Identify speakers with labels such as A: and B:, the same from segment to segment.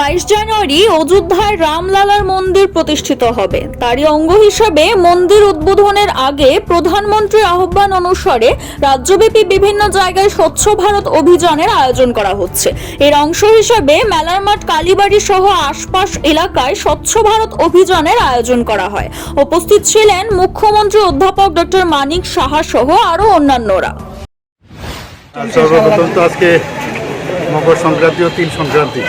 A: বাইশ জানুয়ারি অযোধ্যায় রামলালার মন্দির প্রতিষ্ঠিত হবে। তারই অঙ্গ হিসাবে মন্দির উদ্বোধনের আগে প্রধানমন্ত্রীর আহ্বান অনুসারে রাজ্যব্যাপী বিভিন্ন জায়গায় স্বচ্ছ ভারত অভিযানের আয়োজন করা হচ্ছে। এর অংশ হিসাবে মেলার মাঠ, কালীবাড়ি সহ আশপাশ এলাকায় স্বচ্ছ ভারত অভিযানের আয়োজন করা হয়। উপস্থিত ছিলেন মুখ্যমন্ত্রী অধ্যাপক ডক্টর মানিক সাহা সহ আরও অন্যান্যরা।
B: সর্বপ্রথম তো আজকে মকর সংক্রান্তি ও তিল সংক্রান্তি।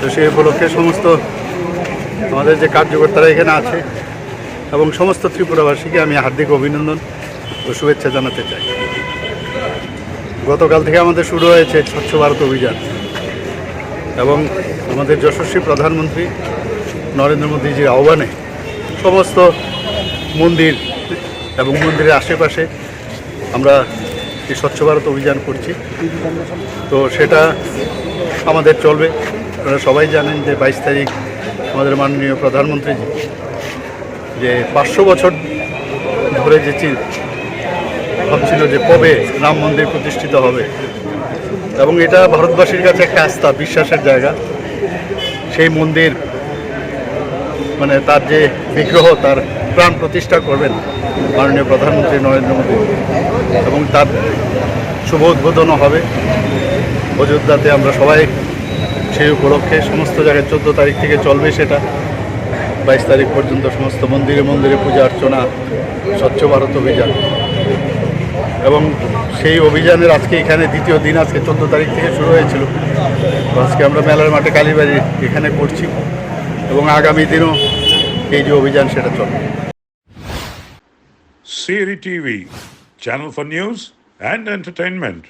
B: তো সেই উপলক্ষে সমস্ত আমাদের যে কার্যকর্তারা এখানে আছে এবং সমস্ত ত্রিপুরাবাসীকে আমি হার্দিক অভিনন্দন ও শুভেচ্ছা জানাতে চাই। গতকাল থেকে আমাদের শুরু হয়েছে স্বচ্ছ ভারত অভিযান এবং আমাদের যশস্বী প্রধানমন্ত্রী নরেন্দ্র মোদীজির আহ্বানে সমস্ত মন্দির এবং মন্দিরের আশেপাশে আমরা এই স্বচ্ছ ভারত অভিযান করছি। তো সেটা আমাদের চলবে। আপনারা সবাই জানেন যে বাইশ তারিখ আমাদের মাননীয় প্রধানমন্ত্রীজি যে পাঁচশো বছর ধরে যে ভাবছিল যে কবে রাম মন্দির প্রতিষ্ঠিত হবে এবং এটা ভারতবাসীর কাছে একটা আস্থা, বিশ্বাসের জায়গা। সেই মন্দির মানে তার যে বিগ্রহ, তার প্রাণ প্রতিষ্ঠা করবেন মাননীয় প্রধানমন্ত্রী নরেন্দ্র মোদী এবং তার শুভ উদ্বোধনও হবে। অযোধ্যাতে আমরা সবাই সেই উপলক্ষে সমস্ত জায়গায় চোদ্দ তারিখ থেকে চলবে সেটা। বাইশ তারিখ পর্যন্ত সমস্ত মন্দিরে মন্দিরে পূজা অর্চনা স্বচ্ছ ভারত অভিযান। এবং সেই অভিযানের আজকে এখানে দ্বিতীয় দিন আজকে চোদ্দ তারিখ থেকে শুরু হয়েছিল। আজকে আমরা মেলার মাঠে কালীবাড়ি এখানে করছি এবং আগামী দিনও এই যে অভিযান সেটা চলবে।
C: Siri TV, channel for news and entertainment.